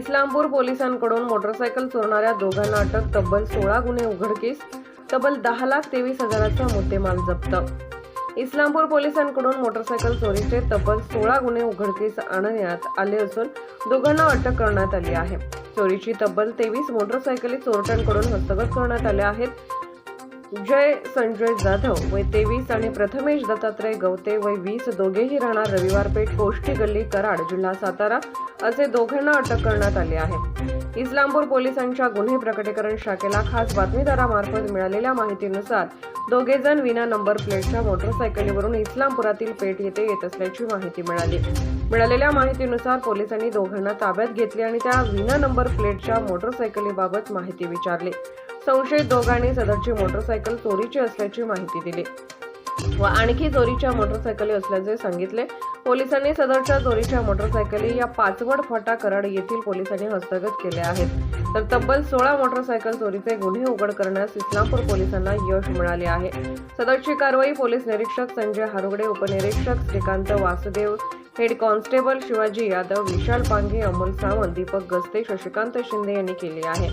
इस्लामपूर पोलिसांकडून मोटरसायकल चोरणाऱ्या दोघांना अटक तब्बल सोळा गुन्हे उघडकीस तब्बल दहा लाख तेवीस हजाराचा मुद्देमाल जप्त. इस्लामपूर पोलिसांकडून मोटरसायकल चोरीचे तब्बल सोळा गुन्हे उघडकीस आणण्यात आले असून दोघांना अटक करण्यात आली आहे. चोरीची तब्बल तेवीस मोटरसायकली चोरट्यांकडून हस्तगत करण्यात आल्या आहेत. जय संजय जाधव वय तेवीस आणि प्रथमेश दत्तात्रय गवते वय वीस दोघेही राहणार रविवार पेठ कोष्टी गल्ली कराड जिल्हा सातारा असे दोघांना अटक करण्यात आली आहे. इस्लामपूर पोलिसांच्या गुन्हे प्रकटीकरण शाखेला खास बातमीदारामार्फत मिळालेल्या माहितीनुसार दोघे जण विना नंबर प्लेटच्या मोटरसायकलीवरून इस्लामपुरातील पेठ येथे येत असल्याची माहिती मिळाली. मिळालेल्या माहितीनुसार पोलिसांनी दोघांना ताब्यात घेतले आणि त्या विना नंबर प्लेटच्या मोटरसायकलीबाबत माहिती विचारली. संशयित दोघांनी सदरची मोटरसायकल चोरीची असल्याची माहिती दिली. व आणखी चोरीच्या मोटरसायकली असल्याचे सांगितले. पोलिसांनी सदरच्या चोरीच्या मोटरसायकली या पाचवड फाटा कराड येथील पोलिसांनी हस्तगत केल्या आहेत. तर तब्बल सोळा मोटरसायकल चोरीचे गुन्हे उघड करण्यास इस्लामपूर पोलिसांना यश मिळाले आहे. सदरची कारवाई पोलीस निरीक्षक संजय हारुगडे उपनिरीक्षक श्रीकांत वासुदेव हेड कॉन्स्टेबल शिवाजी यादव विशाल पांगे अमोल सावंत दीपक गस्ते शशिकांत शिंदे यांनी केली आहे.